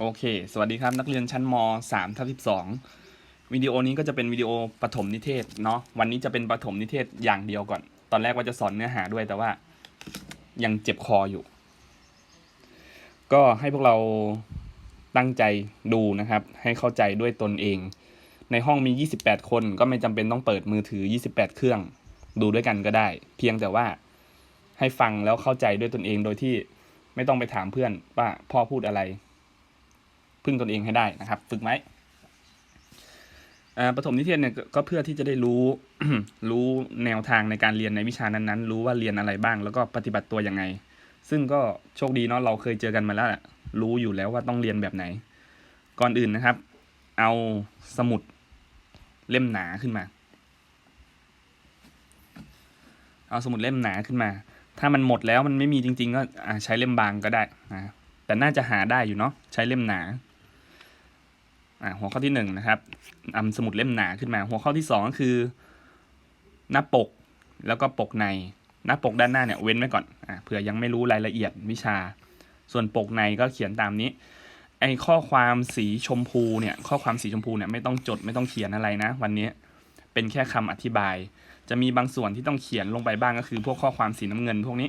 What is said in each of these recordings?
โอเค สวัสดีครับนักเรียนชั้นม3ทับ12 วิดีโอนี้ก็จะเป็นวิดีโอปฐมนิเทศเนาะ วันนี้จะเป็นปฐมนิเทศอย่างเดียวก่อน ตอนแรกว่าจะสอนเนื้อหาด้วยแต่ว่ายังเจ็บคออยู่ ก็ให้พวกเราตั้งใจดูนะครับ ให้เข้าใจด้วยตนเอง ในห้องมี 28 คนก็ไม่จำเป็นต้องเปิดมือถือ 28 เครื่อง ดูด้วยกันก็ได้ เพียงแต่ว่าให้ฟังแล้วเข้าใจด้วยตนเองโดยที่ไม่ต้องไปถามเพื่อนว่าพ่อพูดอะไร พึ่งตนเองให้ได้นะครับ ฝึกไหมอ่าปฐมนิเทศเนี่ยก็เพื่อที่จะได้รู้รู้แนวทางในการเรียนในวิชานั้นๆ รู้ว่าเรียนอะไรบ้าง แล้วก็ปฏิบัติตัวยังไง ซึ่งก็โชคดีเนาะเราเคยเจอกันมาแล้วแหละรู้อยู่แล้วว่าต้องเรียนแบบไหน ก่อนอื่นนะครับ เอาสมุดเล่มหนาขึ้นมา เอาสมุดเล่มหนาขึ้นมา ถ้ามันหมดแล้วมันไม่มีจริง ๆ ก็ใช้เล่มบางก็ได้นะแต่น่าจะหาได้อยู่เนาะใช้เล่มหนา หัวข้อที่หนึ่งนะครับนำสมุดเล่มหนาขึ้นมา หัวข้อที่สองก็คือ หน้าปกแล้วก็ปกใน หน้าปกด้านหน้าเนี่ยเว้นไว้ก่อนอเผื่อยังไม่รู้รายละเอียดวิชา ส่วนปกในก็เขียนตามนี้ไอ้ข้อความสีชมพูเนี่ยข้อความสีชมพูเนี่ยไม่ต้องจดไม่ต้องเขียนอะไรนะ วันนี้เป็นแค่คำอธิบาย จะมีบางส่วนที่ต้องเขียนลงไปบ้างก็คือพวกข้อความสีน้ำเงินพวกนี้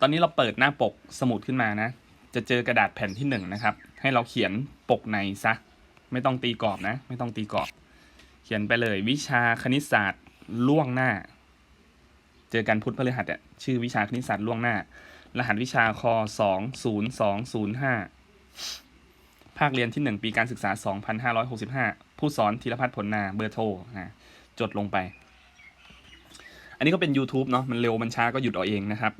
ตอนนี้เราเปิดหน้าปกสมุดขึ้นมานะ จะเจอกระดาษแผ่นที่หนึ่งนะครับ ให้เราเขียนปกในซะ ไม่ต้องตีกรอบนะ ไม่ต้องตีกรอบ เขียนไปเลยวิชาคณิตศาสตร์ล่วงหน้า เจอกันพุธพฤหัสอะชื่อวิชาคณิตศาสตร์ล่วงหน้า รหัสวิชาคสองศูนย์สองศูนย์ห้าภาคเรียนที่หนึ่งปีการศึกษาสองพันห้าร้อยหกสิบห้าผู้สอนธีรพัฒน์ผลนาเบอร์โทรนะจดลงไป อันนี้ก็เป็น YouTube เนาะมันเร็วมันช้าก็หยุดเอาเองนะครับ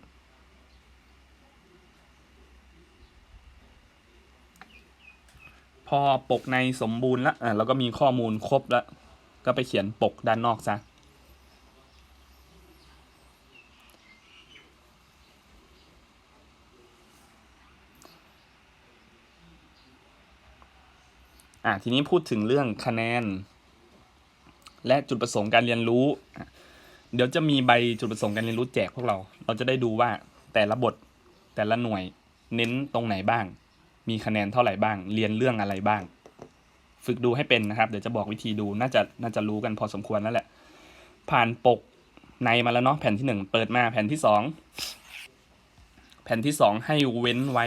พอปกในสมบูรณ์ล้วอะแล้วก็มีข้อมูลครบแล้ว ก็ไปเขียนปกด้านนอกซะอะทีนี้พูดถึงเรื่องคะแนน และจุดประสงค์การเรียนรู้ เดี๋ยวจะมีใบจุดประสงค์การเรียนรู้แจกพวกเรา เราจะได้ดูว่าแต่ละบทแต่ละหน่วยเน้นตรงไหนบ้าง มีคะแนนเท่าไหร่บ้าง เรียนเรื่องอะไรบ้าง ฝึกดูให้เป็นนะครับ เดี๋ยวจะบอกวิธีดู น่าจะน่าจะรู้กันพอสมควรแล้วแหละ ผ่านปกในมาแล้วเนาะ แผ่นที่หนึ่งเปิดมาแผ่นที่สองแผ่นที่สองให้เว้นไว้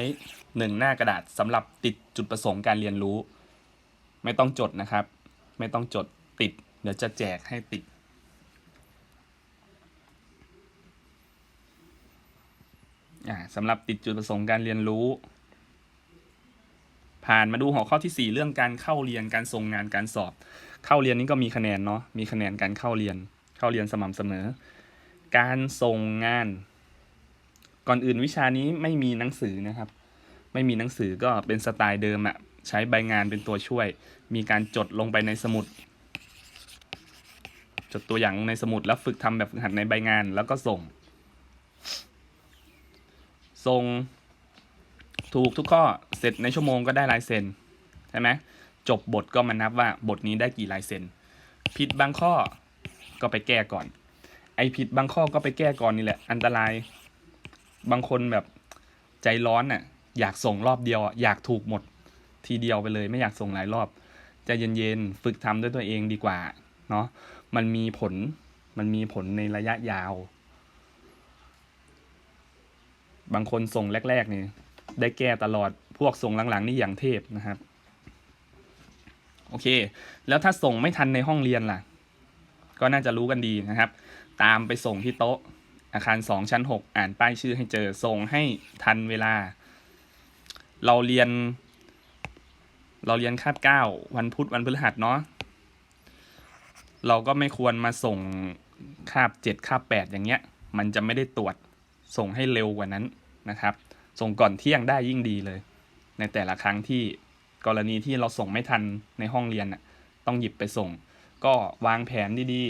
หนึ่งหน้ากระดาษสำหรับติดจุดประสงค์การเรียนรู้ ไม่ต้องจดนะครับ ไม่ต้องจดติด เดี๋ยวจะแจกให้ติดอ่าสำหรับติดจุดประสงค์การเรียนรู้ ผ่านมาดูหัวข้อที่ 4 เรื่องการเข้าเรียนการส่งงานการสอบ เข้าเรียนนี่ก็มีคะแนนเนาะมีคะแนนการเข้าเรียน เข้าเรียนสม่ำเสมอ การส่งงาน ก่อนอื่นวิชานี้ไม่มีหนังสือนะครับ ไม่มีหนังสือก็เป็นสไตล์เดิมอะใช้ใบงานเป็นตัวช่วย มีการจดลงไปในสมุด จดตัวอย่างในสมุดแล้วฝึกทำแบบฝึกหัดในใบงานแล้วก็ส่ง ส่งถูกทุกข้อ เสร็จในชั่วโมงก็ได้ลายเซ็นใช่ไหมจบบทก็มานับว่าบทนี้ได้กี่ลายเซ็นผิดบางข้อก็ไปแก้ก่อน ไอผิดบางข้อก็ไปแก้ก่อนนี่แหละ อันตรายบางคนแบบใจร้อนน่ะอยากส่งรอบเดียวอยากถูกหมดทีเดียวไปเลย ไม่อยากส่งหลายรอบใจเย็นๆฝึกทำด้วยตัวเองดีกว่าเนาะมันมีผลมันมีผลในระยะยาว บางคนส่งแรกๆนี่ได้แก้ตลอด พวกส่งหลังๆนี่อย่างเทพนะครับ โอเค แล้วถ้าส่งไม่ทันในห้องเรียนล่ะ ก็น่าจะรู้กันดีนะครับ ตามไปส่งที่โต๊ะอาคารสองชั้นหกอ่านป้ายชื่อให้เจอส่งให้ทันเวลา เราเรียน เราเรียนคาบเก้าวันพุธวันพฤหัสเนาะเราก็ไม่ควรมาส่งคาบเจ็ดคาบแปดอย่างเงี้ย มันจะไม่ได้ตรวจส่งให้เร็วกว่านั้นนะครับ ส่งก่อนเที่ยงได้ยิ่งดีเลย ในแต่ละครั้งที่กรณีที่เราส่งไม่ทันในห้องเรียนน่ะต้องหยิบไปส่ง ก็วางแผนดี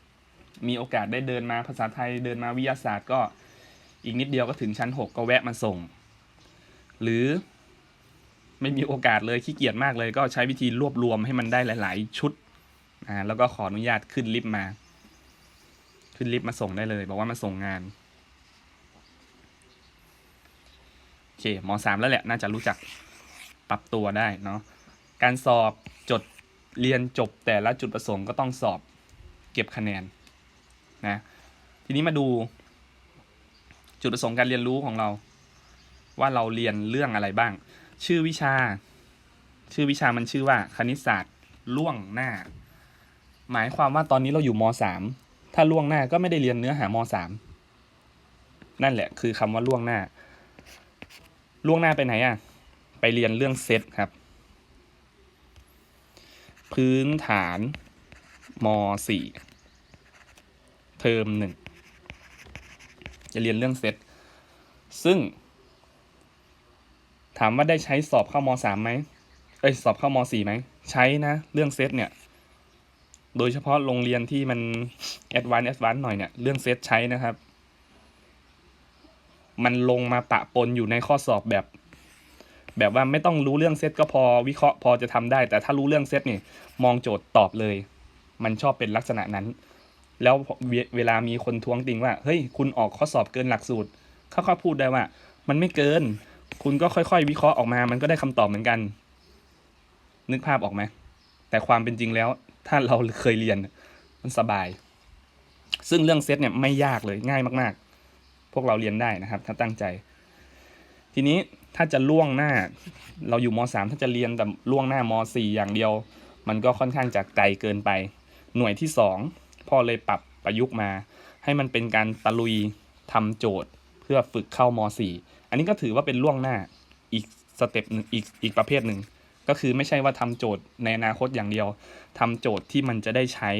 ๆ มีโอกาสได้เดินมาภาษาไทยเดินมาวิทยาศาสตร์ก็อีกนิดเดียวก็ถึงชั้น 6 ก็แวะมาส่ง หรือไม่มีโอกาสเลยขี้เกียจมากเลย ก็ใช้วิธีรวบรวมให้มันได้หลาย ๆ ชุดอ่าแล้วก็ขออนุญาตขึ้นลิฟต์มา ขึ้นลิฟต์มาส่งได้เลย บอกว่ามาส่งงาน เคมสามแล้วแหละ น่าจะรู้จักปรับตัวได้เนาะการสอบจดเรียนจบแต่ละจุดประสงค์ก็ต้องสอบเก็บคะแนนนะทีนี้มาดู จุดประสงค์การเรียนรู้ของเรา ว่าเราเรียนเรื่องอะไรบ้าง ชื่อวิชา ชื่อวิชามันชื่อว่า คณิตศาสตร์ล่วงหน้า หมายความว่าตอนนี้เราอยู่มสามถ้าล่วงหน้าก็ไม่ได้เรียนเนื้อหามสามนั่นแหละคือคำว่าล่วงหน้า ล่วงหน้าไปไหนอะ ไปเรียนเรื่องเซตครับ พื้นฐานมสี่เทอมหนึ่งจะเรียนเรื่องเซตซึ่ง ถามว่าได้ใช้สอบเข้ามสามไหมเอ้ยสอบเข้ามสี่ไหม ใช้นะ เรื่องเซตเนี่ย โดยเฉพาะโรงเรียนที่มันแอดวานซ์แอดวานซ์หน่อยเนี่ย เรื่องเซตใช้นะครับ มันลงมาปะปนอยู่ในข้อสอบแบบ แบบว่าไม่ต้องรู้เรื่องเซตก็พอวิเคราะห์พอจะทำได้ แต่ถ้ารู้เรื่องเซตนี่มองโจทย์ตอบเลย มันชอบเป็นลักษณะนั้น แล้วเวเวลามีคนท้วงติงว่าเฮ้ยคุณออกข้อสอบเกินหลักสูตรเขาก็พูดได้ว่า มันไม่เกิน คุณก็ค่อยๆ วิเคราะห์ออกมา มันก็ได้คำตอบเหมือนกัน นึกภาพออกไหมแต่ความเป็นจริงแล้ว ถ้าเราเคยเรียนมันสบาย ซึ่งเรื่องเซตเนี่ยไม่ยากเลยง่ายมาก ๆ วกเราเรียนได้นะครับ ถ้าตั้งใจ ทีนี้ถ้าจะล่วงหน้า เราอยู่มสามถ้าจะเรียนแต่ล่วงหน้ามสี่อย่างเดียว มันก็ค่อนข้างจะไกลเกินไป หน่วยที่สองพ่อเลยปรับประยุกต์มา ให้มันเป็นการตะลุยทำโจทย์เพื่อฝึกเข้ามสี่อันนี้ก็ถือว่าเป็นล่วงหน้าอีกสเต็ปหนึ่งอีกอีกประเภทหนึ่งก็คือไม่ใช่ว่าทำโจทย์ในอนาคตอย่างเดียวทำโจทย์ที่มันจะได้ใช้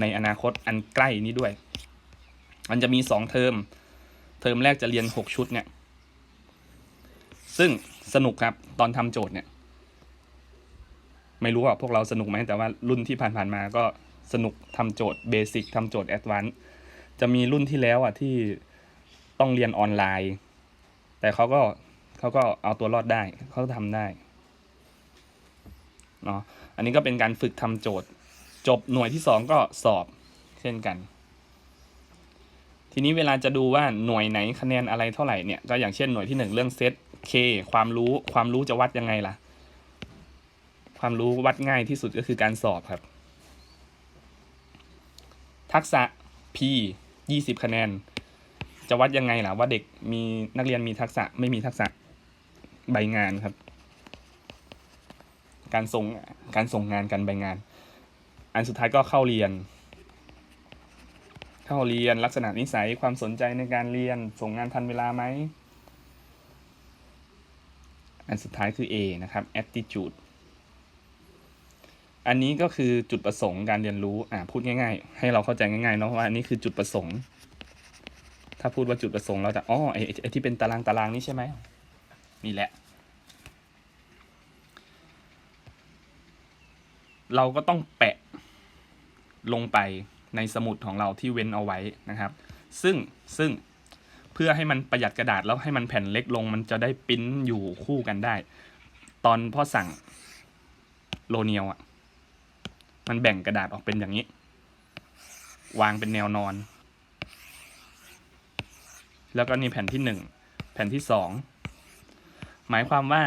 ในอนาคตอันใกล้นี้ด้วย มันจะมีสองเทอม เทอมแรกจะเรียนหกชุดเนี่ย ซึ่งสนุกครับตอนทำโจทย์เนี่ย ไม่รู้ว่าพวกเราสนุกไหมแต่ว่ารุ่นที่ผ่านๆมาก็สนุกทำโจทย์เบสิกทำโจทย์แอดวานซ์จะมีรุ่นที่แล้วอะที่ต้องเรียนออนไลน์ แต่เขาก็เขาก็เอาตัวรอดได้เขาทำได้เนาะอันนี้ก็เป็นการฝึกทำโจทย์ จบหน่วยที่สองก็สอบเช่นกัน ทีนี้เวลาจะดูว่าหน่วยไหนคะแนนอะไรเท่าไหร่เนี่ยก็อย่างเช่นหน่วยที่หนึ่งเรื่องเซต K ความรู้ความรู้จะวัดยังไงล่ะ ความรู้วัดง่ายที่สุดก็คือการสอบครับ ทักษะ P ยี่สิบคะแนน จะวัดยังไงล่ะ ว่าเด็กมีนักเรียนมีทักษะไม่มีทักษะใบงานครับ การส่งการส่งงานกันใบงาน อันสุดท้ายก็เข้าเรียน เข้าเรียนลักษณะนิสัยความสนใจในการเรียนส่งงานทันเวลาไหมอันสุดท้ายคือ A นะครับ attitude อันนี้ก็คือจุดประสงค์การเรียนรู้ อ่า พูดง่ายๆ ให้เราเข้าใจง่ายๆเนาะว่าอันนี้คือจุดประสงค์ ถ้าพูดว่าจุดประสงค์เราจะ อ๋อ ไอ้ไอ้ที่เป็นตารางตารางนี้ใช่ไหม นี่แหละ เราก็ต้องแปะลงไป ในสมุดของเราที่เว้นเอาไว้นะครับ ซึ่งซึ่งเพื่อให้มันประหยัดกระดาษแล้วให้มันแผ่นเล็กลง มันจะได้ปิ้นอยู่คู่กันได้ ตอนพ่อสั่งโลเนียลอะมันแบ่งกระดาษออกเป็นอย่างนี้ วางเป็นแนวนอน แล้วก็นี่แผ่นที่หนึ่งแผ่นที่สองหมายความว่า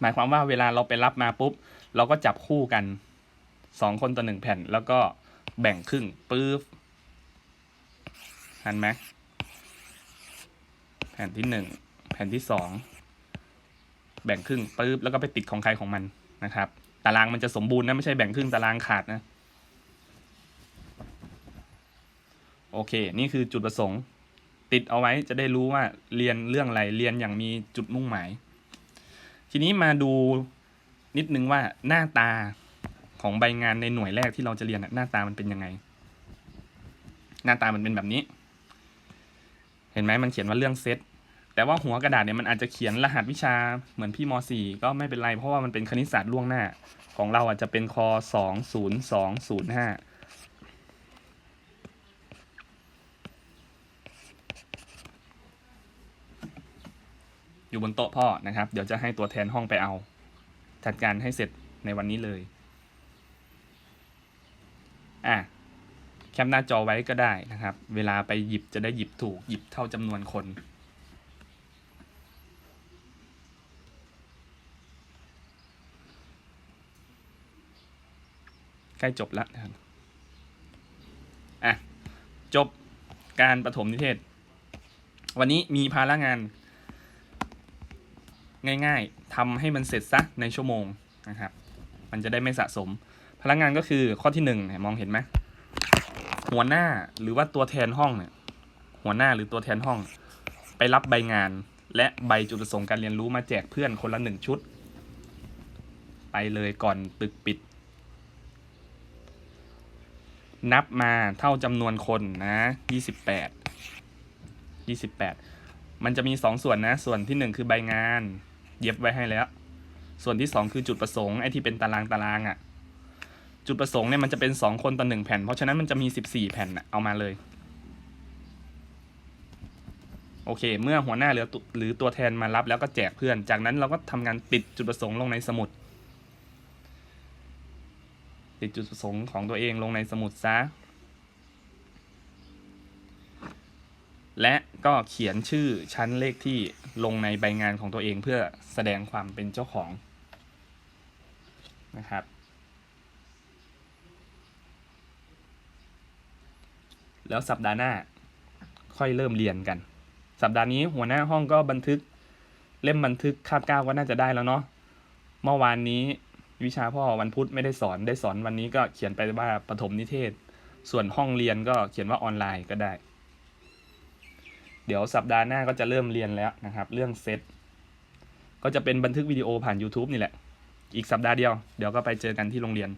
หมายความว่าเวลาเราไปรับมาปุ๊บ เราก็จับคู่กันสองคนต่อหนึ่งแผ่นแล้วก็ แบ่งครึ่งปึ๊บเห็นไหมแผ่นที่หนึ่งแผ่นที่สองแบ่งครึ่งปึ๊บแล้วก็ไปติดของใครของมันนะครับ ตารางมันจะสมบูรณ์นะไม่ใช่แบ่งครึ่งตารางขาดนะโอเค นี่คือจุดประสงค์ ติดเอาไว้จะได้รู้ว่าเรียนเรื่องอะไรเรียนอย่างมีจุดมุ่งหมาย ทีนี้มาดูนิดนึงว่าหน้าตา ของใบงานในหน่วยแรกที่เราจะเรียนน่ะหน้าตามันเป็นยังไง หน้าตามันเป็นแบบนี้ เห็นไหมมันเขียนว่าเรื่องเซตแต่ว่าหัวกระดาษเนี่ยมันอาจจะเขียนรหัสวิชาเหมือนพี่ม .4 ก็ไม่เป็นไรเพราะว่ามันเป็นคณิตศาสตร์ล่วงหน้า ของเราอาจจะเป็นคสองศูนย์สองศูนย์ห้าอยู่บนโต๊ะพ่อนะครับ เดี๋ยวจะให้ตัวแทนห้องไปเอา จัดการให้เสร็จในวันนี้เลย อะแคปหน้าจอไว้ก็ได้นะครับ เวลาไปหยิบจะได้หยิบถูกหยิบเท่าจำนวนคนใกล้จบแล้วนะครับ อะ จบการประถมนิเทศ วันนี้มีภาระงาน ง่ายๆทำให้มันเสร็จซะในชั่วโมงนะครับ มันจะได้ไม่สะสม พลังงานก็คือข้อที่หนึ่งมองเห็นไหมหัวหน้าหรือว่าตัวแทนห้องเนี่ย หัวหน้าหรือตัวแทนห้อง ไปรับใบงาน และใบจุดประสงค์การเรียนรู้มาแจกเพื่อนคนละหนึ่งชุด ไปเลยก่อนตึกปิด นับมาเท่าจำนวนคนนะยี่สิบแปดยี่สิบแปดมันจะมีสองส่วนนะ ส่วนที่หนึ่งคือใบงาน เย็บไว้ให้แล้ว ส่วนที่สองคือจุดประสงค์ไอ้ที่เป็นตารางตารางอะ่ะ จุดประสงค์เนี่ยมันจะเป็นสองคนต่อหนึ่งแผ่น เพราะฉะนั้นมันจะมีสิบสี่แผ่นนะเอามาเลย โอเค เมื่อหัวหน้าหรือหรือตัวแทนมารับแล้วก็แจกเพื่อน จากนั้นเราก็ทำงานติดจุดประสงค์ลงในสมุด ติดจุดประสงค์ของตัวเองลงในสมุดซะและก็เขียนชื่อชั้นเลขที่ลงในใบงานของตัวเองเพื่อแสดงความเป็นเจ้าของนะครับ แล้วสัปดาห์หน้า ค่อยเริ่มเรียนกัน สัปดาห์นี้หัวหน้าห้องก็บันทึก เล่มบันทึกคาบเก้าก็น่าจะได้แล้วเนาะเมื่อวานนี้วิชาพ่อวันพุธไม่ได้สอนได้สอนวันนี้ก็เขียนไปว่าปฐมนิเทศ ส่วนห้องเรียนก็เขียนว่าออนไลน์ก็ได้ เดี๋ยวสัปดาห์หน้าก็จะเริ่มเรียนแล้วนะครับ เรื่องเซตก็จะเป็นบันทึกวิดีโอผ่าน YouTube นี่แหละ อีกสัปดาห์เดียว เดี๋ยวก็ไปเจอกันที่โรงเรียน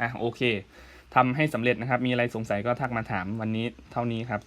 อะโอเค ทำให้สำเร็จนะครับ มีอะไรสงสัยก็ทักมาถามวันนี้เท่านี้ครับ